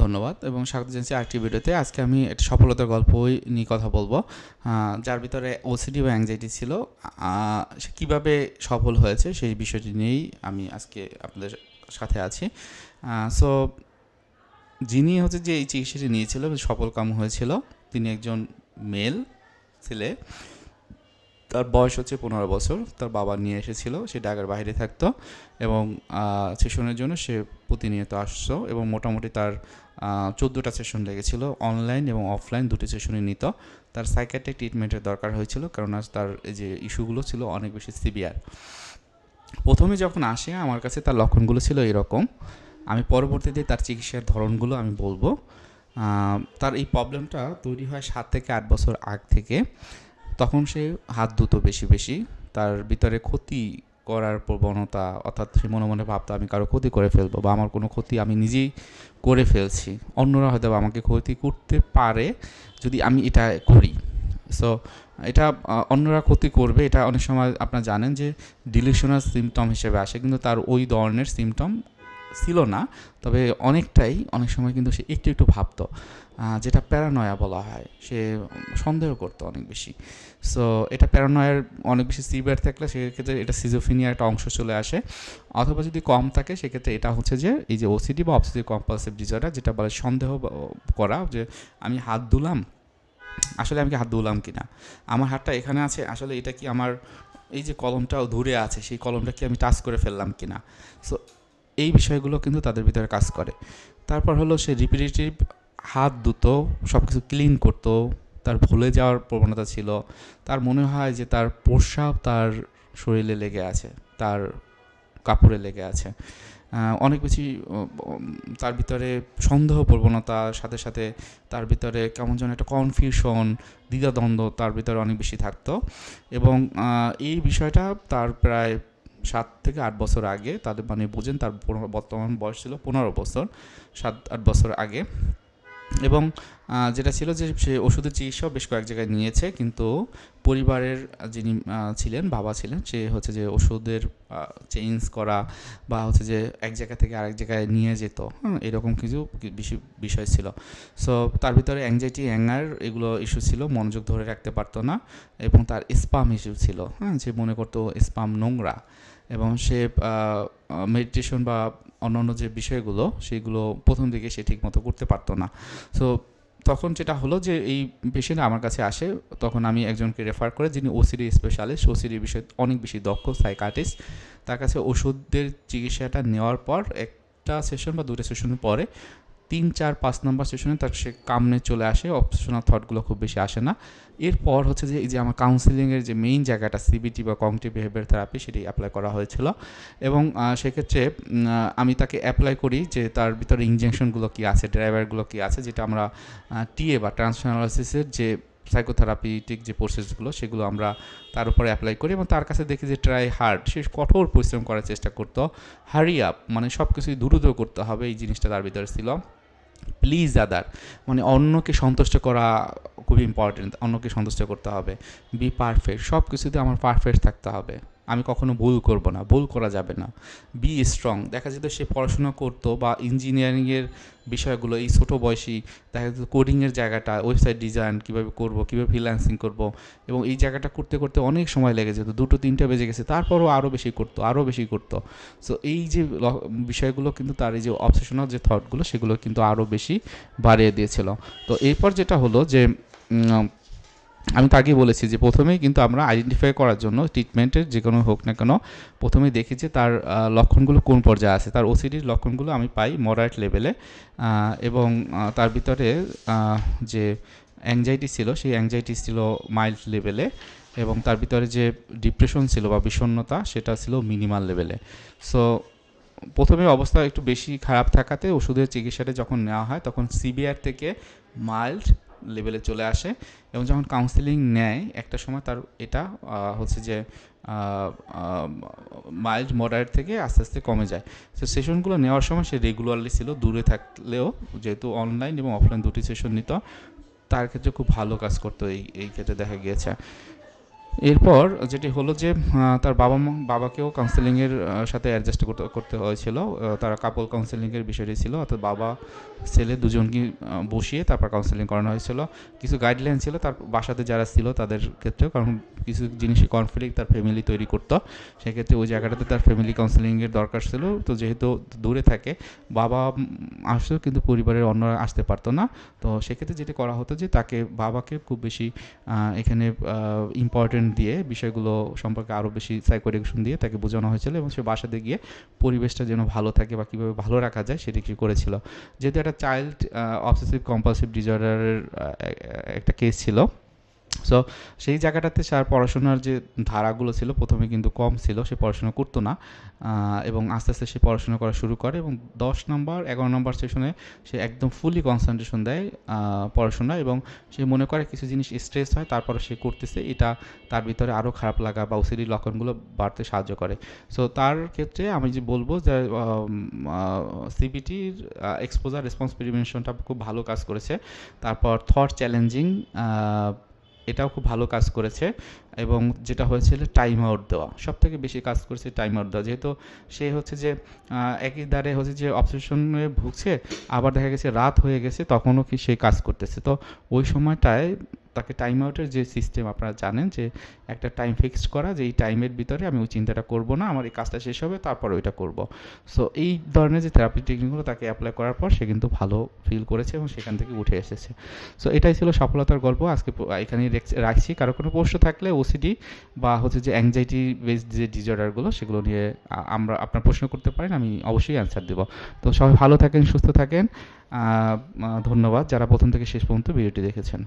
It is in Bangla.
ধন্যবাদ এবং স্বাগত জানাচ্ছি আরেকটি ভিডিওতে। আজকে আমি একটা সফলতার গল্পই নিয়ে কথা বলব। যার ভিতরে ওসিডি বা অ্যাংজাইটি ছিল। সে কীভাবে সফল হয়েছে সেই বিষয়টি নিয়েই আমি আজকে আপনাদের সাথে আছি। সো যিনি হচ্ছে যে এই চিকিৎসাটি নিয়েছিল সফল কাম হয়েছিল, তিনি একজন মেল ছেলে। তার বয়স হচ্ছে পনেরো বছর। তার বাবা নিয়ে এসেছিল, সে ঢাকার বাইরে থাকতো এবং সেশনের জন্য সে প্রতিনিয়ত আসতো এবং মোটামুটি তার চোদ্দোটা সেশন লেগেছিল অনলাইন এবং অফলাইন দুটি সেশনই নিত। তার সাইকাট্রিক ট্রিটমেন্টের দরকার হয়েছিল কারণ আজ তার যে ইস্যুগুলো ছিল অনেক বেশি সিভিয়ার প্রথমে যখন আসে, আমার কাছে তার লক্ষণগুলো ছিল এরকম। আমি পরবর্তীতে তার চিকিৎসার ধরনগুলো আমি বলব। তার এই প্রবলেমটা তৈরি হয় সাত থেকে আট বছর আগ থেকে। তখন সে হাত ধুতো বেশি বেশি। তার ভিতরে ক্ষতি করার প্রবণতা, অর্থাৎ সে মনে মনে ভাবতো, আমি কারও ক্ষতি করে ফেলব বা আমার কোনো ক্ষতি আমি নিজেই করে ফেলছি। অন্যরা হয়তো আমাকে ক্ষতি করতে পারে যদি আমি এটা করি। সো এটা অন্যরা ক্ষতি করবে। এটা অনেক সময় আপনারা জানেন যে ডিলিউশনাল সিমটম হিসেবে আসে। কিন্তু তার ওই ধরনের সিমটম ছিল না, তবে অনেকটাই, অনেক সময় কিন্তু সে একটু একটু ভাবতো। যেটা প্যারানয়া বলা হয়, সে সন্দেহ করতো অনেক বেশি। সো এটা প্যারানয়ার অনেক বেশি সিভিয়ার থাকলে সেক্ষেত্রে এটা সিজোফিনিয়ার একটা অংশ চলে আসে। অথবা যদি কম থাকে, সেক্ষেত্রে এটা হচ্ছে যে, এই যে ওসিডি বা অবসিডিভ কম্পালসিভ ডিসঅর্ডার যেটা বলে সন্দেহ করা যে, আমি হাত ধুলাম আসলে আমি কি হাত ধুলাম কিনা? আমার হাতটা এখানে আছে, আসলে এটা কি আমার, এই যে কলমটাও দূরে আছে, সেই কলমটা কি আমি টাচ করে ফেললাম কিনা? সো এই বিষয়গুলো কিন্তু তাদের ভিতরে কাজ করে। তারপর হলো সে রিপিটেটিভ হাত ধুতো সব কিছু ক্লিন করতো, তার ভুলে যাওয়ার প্রবণতা ছিল, তার মনে হয় যে তার প্রস্রাব তার শরীরে লেগে আছে, তার কাপড়ে লেগে আছে। অনেক বেশি তার ভিতরে সন্দেহ প্রবণতার সাথে সাথে তার ভিতরে কেমন যেন একটা কনফিউশন দ্বিধাদ্বন্দ্ব তার ভিতরে অনেক বেশি থাকতো। এবং এই বিষয়টা তার প্রায় সাত থেকে আট বছর আগে তাদের মানে বোঝেন তার বর্তমান বয়স ছিল পনেরো বছর, সাত, আট বছর আগে। এবং যেটা ছিল যে সে ওষুধের চিকিৎসাও বেশ কয়েক জায়গায় নিয়েছে, কিন্তু পরিবারের যিনি ছিলেন, বাবা ছিলেন, সে হচ্ছে যে ওষুধের চেঞ্জ করা বা হচ্ছে যে এক জায়গা থেকে আরেক জায়গায় নিয়ে যেত হ্যাঁ এরকম কিছু বিষয় ছিল। সো, তার ভিতরে অ্যাংজাইটি অ্যাঙ্গার এগুলো ইস্যু ছিল, মনোযোগ ধরে রাখতে পারতো না এবং তার স্পাম ইস্যু ছিল হ্যাঁ যে মনে করতো স্পাম নোংরা। এবং সে মেডিটেশন বা অন্যান্য যে বিষয়গুলো, সেগুলো প্রথম দিকে সে ঠিকমতো করতে পারতো না। সো তখন যেটা হলো যে এই পেশেন্ট আমার কাছে আসে, তখন আমি একজনকে রেফার করে, যিনি ওসিডি স্পেশালিস্ট ওসিডি বিষয়ে অনেক বেশি দক্ষ সাইকাটিস্ট তার কাছে ওষুধের চিকিৎসাটা নেওয়ার পর একটা সেশন বা দুটো সেশনের পরে তিন, চার, পাঁচ নম্বর সেশনে তার সে কামনে চলে আসে। অপশনাল থটগুলো খুব বেশি আসে না। এরপর হচ্ছে যে, এই যে আমার কাউন্সিলিংয়ের যে মেইন জায়গাটা সিবিটি বা কগনিটিভ বিহেভিয়ার থেরাপি সেটি অ্যাপ্লাই করা হয়েছিল। এবং সেক্ষেত্রে আমি তাকে অ্যাপ্লাই করি যে তার ভিতরে ইঞ্জেকশনগুলো কী আছে ড্রাইভারগুলো কী আছে, যেটা আমরা টিএ বা ট্রান্সফারনালাইসিসের যে সাইকোথেরাপিটিক যে প্রসেসগুলো সেগুলো আমরা তার উপরে অ্যাপ্লাই করি এবং তার কাছে দেখি যে ট্রাই হার্ড সে কঠোর পরিশ্রম করার চেষ্টা করতো। হারি আপ মানে সব কিছুই দ্রুত করতে হবে, এই জিনিসটা তার ভিতরে ছিল। প্লিজ আদার মানে অন্যকে সন্তুষ্ট করা খুব ইম্পর্টেন্ট অন্যকে সন্তুষ্ট করতে হবে। বি পারফেক্ট সব কিছুতে আমার পারফেক্ট থাকতে হবে। আমি কখনো ভুল করব না, ভুল করা যাবে না। বি স্ট্রং দেখা যেত সে পড়াশোনা করতো বা ইঞ্জিনিয়ারিংয়ের বিষয়গুলো, এই ছোটো বয়সী দেখা যেত কোডিংয়ের জায়গাটা ওয়েবসাইট ডিজাইন কীভাবে করব, কীভাবে ফ্রিল্যান্সিং করব এবং এই জায়গাটা করতে করতে অনেক সময় লেগে যেত। দুটো, তিনটে বেজে গেছে, তারপরও আরও বেশি করতো আরও বেশি করতো। সো এই যে বিষয়গুলো কিন্তু তার এই যে অবসেশনাল যে থটগুলো সেগুলো কিন্তু আরও বেশি বাড়িয়ে দিয়েছিল। তো এরপর যেটা হলো যে আমি তো আগেই বলেছি যে প্রথমেই কিন্তু আমরা আইডেন্টিফাই করার জন্য ট্রিটমেন্টের যে কোনো হোক না কেন, প্রথমেই দেখি যে তার লক্ষণগুলো কোন পর্যায়ে আছে। তার ওসিডির লক্ষণগুলো আমি পাই মডারেট লেভেলে এবং তার ভিতরে যে অ্যাংজাইটি ছিল, সেই অ্যাংজাইটি ছিল মাইল্ড লেভেলে এবং তার ভিতরে যে ডিপ্রেশন ছিল বা বিষণ্ণতা, সেটা ছিল মিনিমাল লেভেলে সো প্রথমে অবস্থা একটু বেশি খারাপ থাকাতে ওষুধের চিকিৎসাটা যখন নেওয়া হয়, তখন সিবিআর থেকে মাইল্ড লেভেলে চলে আসে এবং যখন কাউন্সিলিং নেয়, একটা সময় তার এটা হচ্ছে যে মাইল্ড মডারেট থেকে আস্তে আস্তে কমে যায়। তো সেশনগুলো নেওয়ার সময় সে রেগুলারলি ছিল, দূরে থাকলেও যেহেতু অনলাইন এবং অফলাইন দুটি সেশন নিত, তার ক্ষেত্রে খুব ভালো কাজ করতো এই এই ক্ষেত্রে দেখা গিয়েছে। এরপর যেটি হলো যে তার বাবা মা, বাবাকেও কাউন্সেলিংয়ের সাথে অ্যাডজাস্ট করতে করতে হয়েছিল। তারা কাপল কাউন্সেলিংয়ের বিষয়টি ছিল, অর্থাৎ বাবা, ছেলে দুজনকে বসিয়ে তারপর কাউন্সেলিং করানো হয়েছিল। কিছু গাইডলাইন ছিল তার বাসাতে যারা ছিল তাদের ক্ষেত্রেও, কারণ কিছু জিনিসে কনফ্লিক্ট তার ফ্যামিলি তৈরি করতো। সেক্ষেত্রে ওই জায়গাটাতে তার ফ্যামিলি কাউন্সেলিংয়ের দরকার ছিল। তো যেহেতু দূরে থাকে, বাবা আসতো কিন্তু পরিবারের অন্যরা আসতে পারতো না। তো সেক্ষেত্রে যেটি করা হতো যে, তাকে বাবাকে খুব বেশি এখানে ইম্পর্টেন্ট দিয়ে বিষয়গুলো সম্পর্কে আরও বেশি সাইকোডিকশন দিয়ে তাকে বোঝানো হয়েছিল এবং সে বাসাতে গিয়ে পরিবেশটা যেন ভালো থাকে বা কীভাবে ভালো রাখা যায় সেটি কি করেছিল। যেহেতু একটা চাইল্ড অবসেসিভ কম্পালসিভ ডিজর্ডারের একটা কেস ছিল সো সেই জায়গাটাতে তার পড়াশোনার যে ধারাগুলো ছিল, প্রথমে কিন্তু কম ছিল, সে পড়াশোনা করতো না। এবং আস্তে আস্তে সে পড়াশোনা করা শুরু করে এবং দশ নম্বর এগারো নম্বর সেশনে সে একদম ফুলি কনসেন্ট্রেশন দেয় পড়াশোনা এবং সে মনে করে কিছু জিনিস স্ট্রেস হয়, তারপরে সে করতেছে। এটা তার ভিতরে আরও খারাপ লাগা বা ওসিডি লক্ষণগুলো বাড়তে সাহায্য করে। সো তার ক্ষেত্রে আমি যে বলব যে সিবিটির এক্সপোজার রেসপন্স প্রিভেনশনটা খুব ভালো কাজ করেছে। তারপর থট চ্যালেঞ্জিং এটাও খুব ভালো কাজ করেছে। এবং যেটা হয়েছিল টাইম আউট দেওয়া। সব থেকে বেশি কাজ করেছে টাইম আউট দেওয়া। যেহেতু সে হচ্ছে যে একই দ্বারে হচ্ছে যে অবসেশনে ভুগছে, আবার দেখা গেছে রাত হয়ে গেছে, তখনও কি সে কাজ করতেছে। তো ওই সময়টায় তাকে টাইম আউটের যে সিস্টেম আপনারা জানেন যে, একটা টাইম ফিক্সড করা যে এই টাইমের ভিতরে আমি ওই চিন্তাটা করব না, আমার এই কাজটা শেষ হবে, তারপর ওইটা করব। সো এই ধরনের যে থেরাপি টেকনিকগুলো তাকে অ্যাপ্লাই করার পর সে কিন্তু ভালো ফিল করেছে এবং সেখান থেকে উঠে এসেছে। সো এটাই ছিল সফলতার গল্প। আজকে এখানেই রেখ- রাখছি। কারও কোনো প্রশ্ন থাকলে ওসিডি বা হচ্ছে যে অ্যাংজাইটি বেসড যে ডিজর্ডারগুলো সেগুলো নিয়ে আমরা আপনার প্রশ্ন করতে পারেন, আমি অবশ্যই অ্যান্সার দেবো। তো সবাই ভালো থাকেন, সুস্থ থাকেন। ধন্যবাদ যারা প্রথম থেকে শেষ পর্যন্ত ভিডিওটি দেখেছেন।